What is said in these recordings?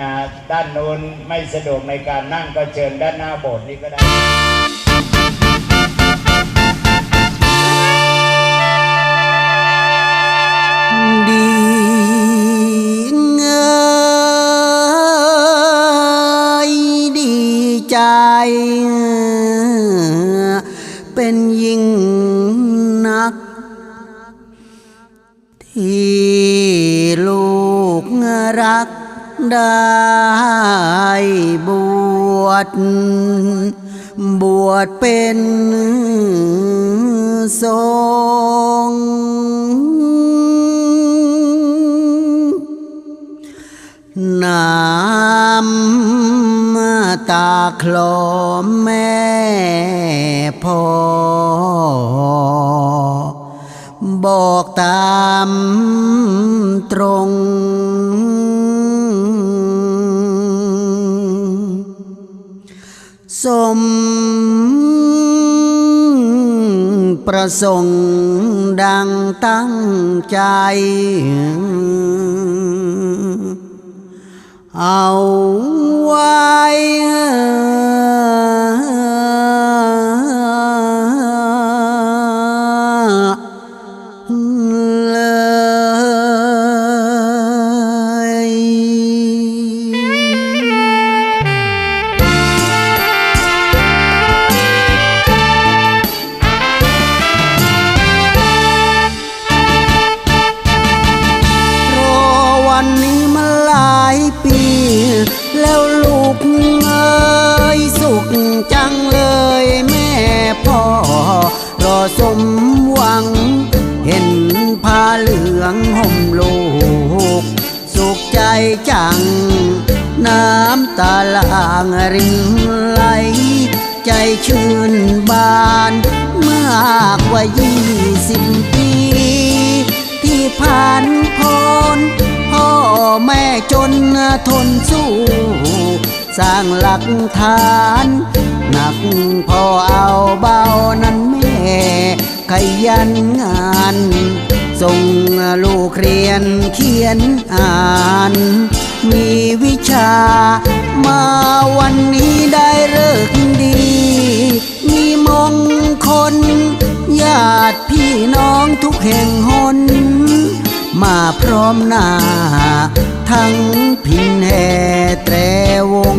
นะด้านโน้นไม่สะดวกในการนั่งก็เชิญด้านหน้าโบสถ์นี้ก็ได้ดีเงยดีใจเป็นยิ่งนัก ที่ลูกรัก ได้บวช บวชเป็นทรงน้ำตาคลอมแม่พ่อ บอกตามตรง สมประสงค์ดังตั้งใจ เอาไว้ รอสมหวัง เห็นผ้าเหลืองห่มลูกสุขใจจัง น้ำตาลางรินไหล ใจชื่นบานมากกว่ายี่สิบปี ที่ผ่านพ้นพ่อแม่จนทนสู้ สร้างหลักฐาน หนักพอเอาเบานั้นแม่ขยันงานส่งลูกเรียนเขียนอ่าน มีวิชามาวันนี้ได้เลิกดี มีมงคล ญาติพี่น้องทุกแห่งหน มาพร้อมหน้า ทั้งพินแห่แตรวง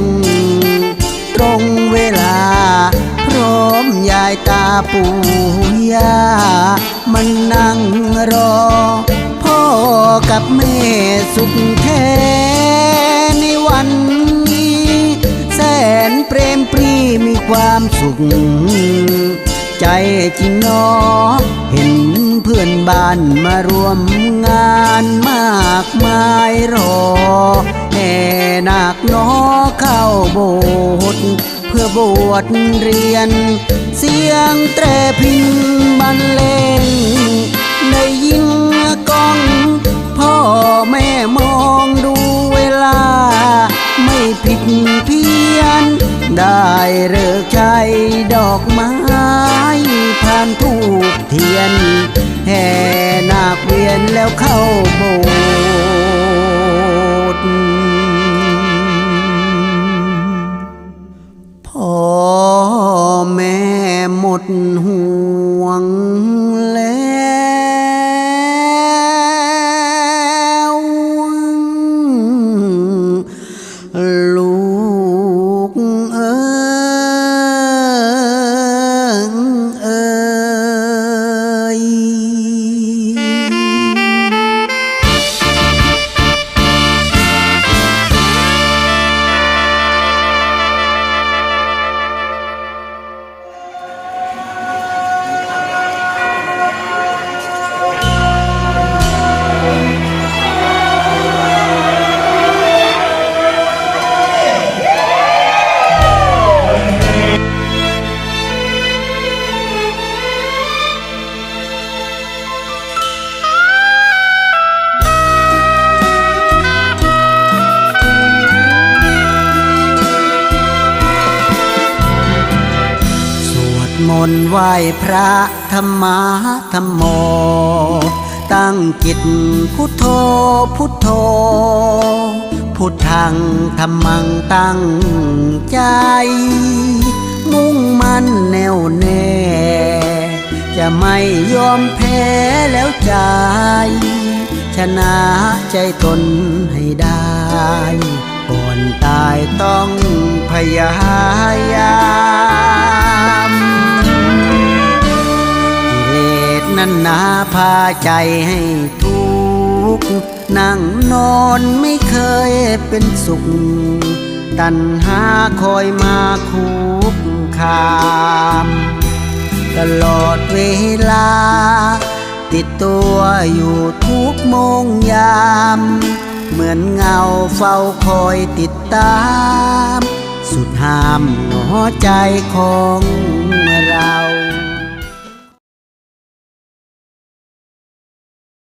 ปู่ย่ามันนั่งรอ พ่อกับแม่สุขแท้ในวันนี้ แสนเปรมปรีมีความสุข ใจจริงนอ เห็นเพื่อนบ้านมารวมงานมากมายรอแห่นาคหนอเข้าโบสถ์เพื่อบวชเรียน งแตรพินบรรเลงได้ยินกองพ่อแม่มองดูเวลา ไม่ผิดเพี้ยน ได้เลิกใช้ดอกไม้ผ่านทูกเทียน แห่นาคเวียนแล้วเข้าโบส ห มนต์ไหว้พระธรรมาธรรมโม ตั้งจิตพุทโธพุทโธ พุทธังธรรมังตั้งใจ มุ่งมั่นแน่วแน่ จะไม่ยอมแพ้แล้วใจ ชนะใจตนให้ได้ ก่อนตายต้องพยายาม นั้นนาพาใจให้ทุกข์นั่งนอนไม่เคยเป็นสุข ตัณหาคอยมาคุกคาม ตลอดเวลา ติดตัวอยู่ทุกโมงยาม เหมือนเงาเฝ้าคอยติดตาม สุดห้ามหนอใจของ